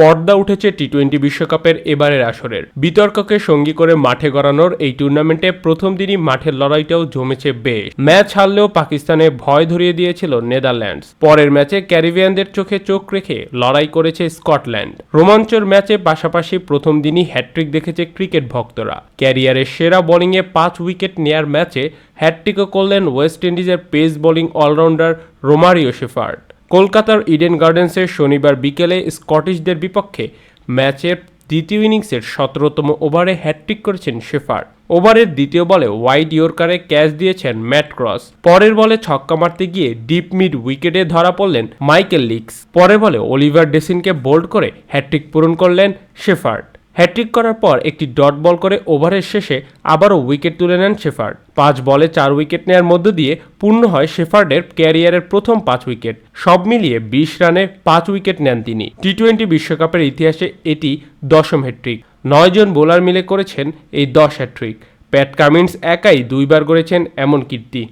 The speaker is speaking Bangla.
পর্দা উঠেছে টি টোয়েন্টি বিশ্বকাপের এবারের আসরের। বিতর্ককে সঙ্গী করে মাঠে গড়ানোর এই টুর্নামেন্টে প্রথম দিনই মাঠের লড়াইটাও জমেছে বেশ। ম্যাচ হারলেও পাকিস্তানে ভয় ধরিয়ে দিয়েছিল নেদারল্যান্ডস। পরের ম্যাচে ক্যারিবিয়ানদের চোখে চোখ রেখে লড়াই করেছে স্কটল্যান্ড। রোমাঞ্চর ম্যাচে পাশাপাশি প্রথম দিনই হ্যাট্রিক দেখেছে ক্রিকেট ভক্তরা। ক্যারিয়ারের সেরা বোলিংয়ে পাঁচ উইকেট নেয়ার ম্যাচে হ্যাট্রিকও করলেন ওয়েস্ট ইন্ডিজের pace bowling allrounder Romario Shepherd. কলকাতার ইডেন গার্ডেন্সে শনিবার বিকেলে স্কটিশদের বিপক্ষে ম্যাচের দ্বিতীয় ইনিংসের সতেরোতম ওভারে হ্যাট্রিক করেছেন শেফার্ড। ওভারের দ্বিতীয় বলে ওয়াইড ইয়র্কারে ক্যাচ দিয়েছেন ম্যাট ক্রস। পরের বলে ছক্কা মারতে গিয়ে ডিপ মিড উইকেটে ধরা পড়লেন মাইকেল লিক্স পরের বলে অলিভার ডেসিনকে বোল্ড করে হ্যাট্রিক পূরণ করলেন শেফার্ড। হ্যাট্রিক করার পর একটি ডট বল করে ওভারের শেষে আবারও উইকেট তুলে নেন শেফার্ড। পাঁচ বলে চার উইকেট নেয়ার মধ্য দিয়ে পূর্ণ হয় শেফার্ডের ক্যারিয়ারের প্রথম পাঁচ উইকেট। সব মিলিয়ে বিশ রানে পাঁচ উইকেট নেন তিনি। টি টোয়েন্টি বিশ্বকাপের ইতিহাসে এটি দশম হ্যাট্রিক নয়জন বোলার মিলে করেছেন এই দশ হ্যাট্রিক প্যাট কামিন্স একাই দুইবার করেছেন এমন কীর্তি।